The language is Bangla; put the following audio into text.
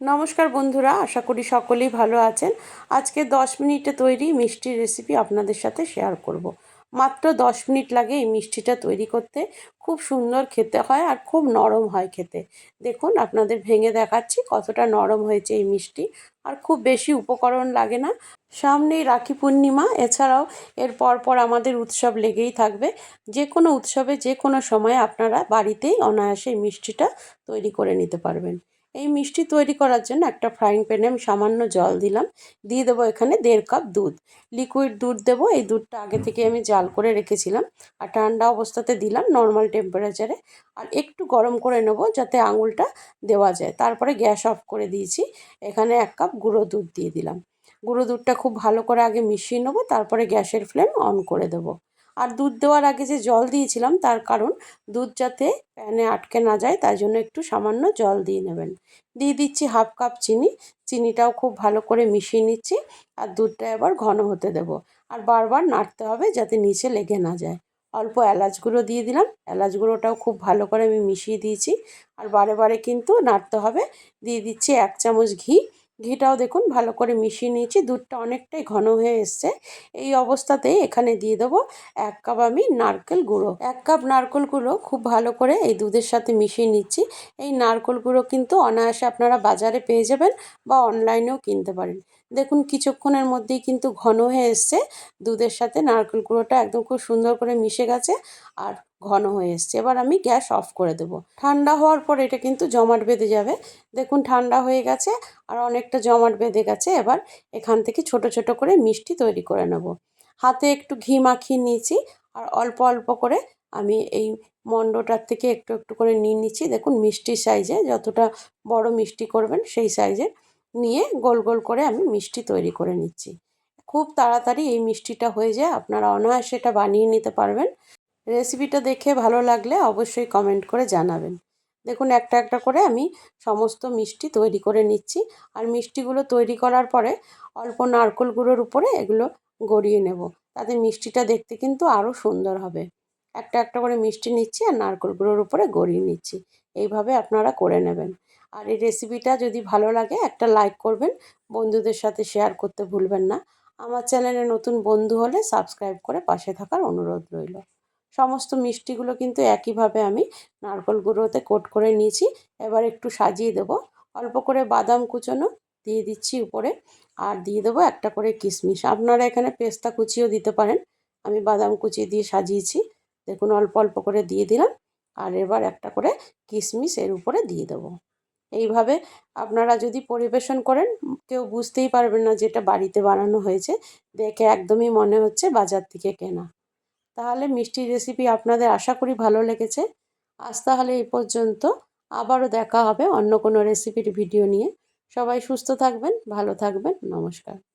নমস্কার বন্ধুরা, আশা করি সকলেই ভালো আছেন। আজকে দশ মিনিটে তৈরি মিষ্টির রেসিপি আপনাদের সাথে শেয়ার করব। মাত্র দশ মিনিট লাগে এই মিষ্টিটা তৈরি করতে। খুব সুন্দর খেতে হয় আর খুব নরম হয় খেতে। দেখুন, আপনাদের ভেঙে দেখাচ্ছি কতটা নরম হয়েছে এই মিষ্টি। আর খুব বেশি উপকরণ লাগে না। সামনেই রাখি পূর্ণিমা, এছাড়াও এর পর পর আমাদের উৎসব লেগেই থাকবে। যে কোনো উৎসবে, যে কোনো সময় আপনারা বাড়িতেই অনায়াসে মিষ্টিটা তৈরি করে নিতে পারবেন। এই মিষ্টি তৈরি করার জন্য একটা ফ্রাইং প্যানে আমি সামান্য জল দিলাম। দিয়ে দেবো এখানে দেড় কাপ দুধ। লিকুইড দুধ দেবো। এই দুধটা আগে থেকে আমি জাল করে রেখেছিলাম আর ঠান্ডা অবস্থাতে দিলাম নর্মাল টেম্পারেচারে আর একটু গরম করে নেব যাতে আঙুলটা দেওয়া যায়। তারপরে গ্যাস অফ করে দিয়েছি। এখানে এক কাপ গুঁড়ো দুধ দিয়ে দিলাম। গুঁড়ো দুধটা খুব ভালো করে আগে মিশিয়ে নেব। তারপরে গ্যাসের ফ্লেম অন করে দেবো। আর দুধ দেওয়ার আগে যে জল দিয়েছিলাম তার কারণ দুধ যাতে প্যানে আটকে না যায়, তাই জন্য একটু সামান্য জল দিয়ে নেবেন। দিয়ে দিচ্ছি হাফ কাপ চিনি, চিনিটাও খুব ভালো করে মিশিয়ে নিচ্ছি আর দুধটা এবার ঘন হতে দেব। আর বারবার নাড়তে হবে যাতে নিচে লেগে না যায়। অল্প এলাচ গুঁড়ো দিয়ে দিলাম, এলাচ গুঁড়োটাও খুব ভালো করে আমি মিশিয়ে দিয়েছি। আর বারে বারে কিন্তু নাড়তে হবে। দিয়ে দিচ্ছি এক চামচ ঘি ঘিটাও দেখুন, ভালো করে মিশিয়ে নিয়েছি। দুধটা অনেকটাই ঘন হয়ে এসছে। এই অবস্থাতেই এখানে দিয়ে দেবো এক কাপ আমি নারকেল গুঁড়ো। এক কাপ নারকেল গুঁড়ো খুব ভালো করে এই দুধের সাথে মিশিয়ে নিচ্ছি। এই নারকেল গুঁড়ো কিন্তু অনায়াসে আপনারা বাজারে পেয়ে যাবেন বা অনলাইনেও কিনতে পারেন। দেখুন, কিছুক্ষণের মধ্যেই কিন্তু ঘন হয়ে এসছে। দুধের সাথে নারকেল গুঁড়োটা একদম খুব সুন্দর করে মিশে গেছে আর ঘন হয়ে এসছে। এবার আমি গ্যাস অফ করে দেবো। ঠান্ডা হওয়ার পর এটা কিন্তু জমাট বেঁধে যাবে। দেখুন, ঠান্ডা হয়ে গেছে আর অনেকটা জমাট বেঁধে গেছে। এবার এখান থেকে ছোট ছোট করে মিষ্টি তৈরি করে নেব। হাতে একটু ঘি মাখিয়ে নিয়েছি আর অল্প অল্প করে আমি এই মণ্ডটার থেকে একটু একটু করে নিয়ে নিচ্ছি। দেখুন, মিষ্টির সাইজে যতটা বড় মিষ্টি করবেন সেই সাইজে নিয়ে গোল গোল করে আমি মিষ্টি তৈরি করে নিচ্ছি। খুব তাড়াতাড়ি এই মিষ্টিটা হয়ে যায়, আপনারা অনায়াসে এটা বানিয়ে নিতে পারবেন। রেসিপিটা দেখে ভালো লাগলে অবশ্যই কমেন্ট করে জানাবেন। দেখুন, একটা একটা করে আমি সমস্ত মিষ্টি তৈরি করে নিচ্ছি আর মিষ্টিগুলো তৈরি করার পরে অল্প নারকোল গুঁড়োর উপরে এগুলো গড়িয়ে নেব। তাতে মিষ্টিটা দেখতে কিন্তু আরও সুন্দর হবে। একটা একটা করে মিষ্টি নিচ্ছি আর নারকোল গুঁড়োর উপরে গড়িয়ে নিচ্ছি। এইভাবে আপনারা করে নেবেন। আর এই রেসিপিটা যদি ভালো লাগে, একটা লাইক করবেন, বন্ধুদের সাথে শেয়ার করতে ভুলবেন না। আমার চ্যানেলে নতুন বন্ধু হলে সাবস্ক্রাইব করে পাশে থাকার অনুরোধ রইল। সমস্ত মিষ্টিগুলো কিন্তু একইভাবে আমি নারকল গুঁড়োতে কোট করে নিয়েছি। এবার একটু সাজিয়ে দেবো। অল্প করে বাদাম কুচোনো দিয়ে দিচ্ছি উপরে আর দিয়ে দেবো একটা করে কিশমিশ। আপনারা এখানে পেস্তা কুচিও দিতে পারেন। আমি বাদাম কুচি দিয়ে সাজিয়েছি। দেখুন, অল্প অল্প করে দিয়ে দিলাম। আর এবার একটা করে কিশমিশ এর উপরে দিয়ে দেবো। এইভাবে আপনারা যদি পরিবেশন করেন, কেউ বুঝতেই পারবেন না যেটা বাড়িতে বানানো হয়েছে। দেখে একদমই মনে হচ্ছে বাজার থেকে কেনা। তাহলে মিষ্টির রেসিপি আপনাদের আশা করি ভালো লেগেছে। আজ তাহলে এই পর্যন্ত। আবারও দেখা হবে অন্য কোনো রেসিপির ভিডিও নিয়ে। সবাই সুস্থ থাকবেন, ভালো থাকবেন। নমস্কার।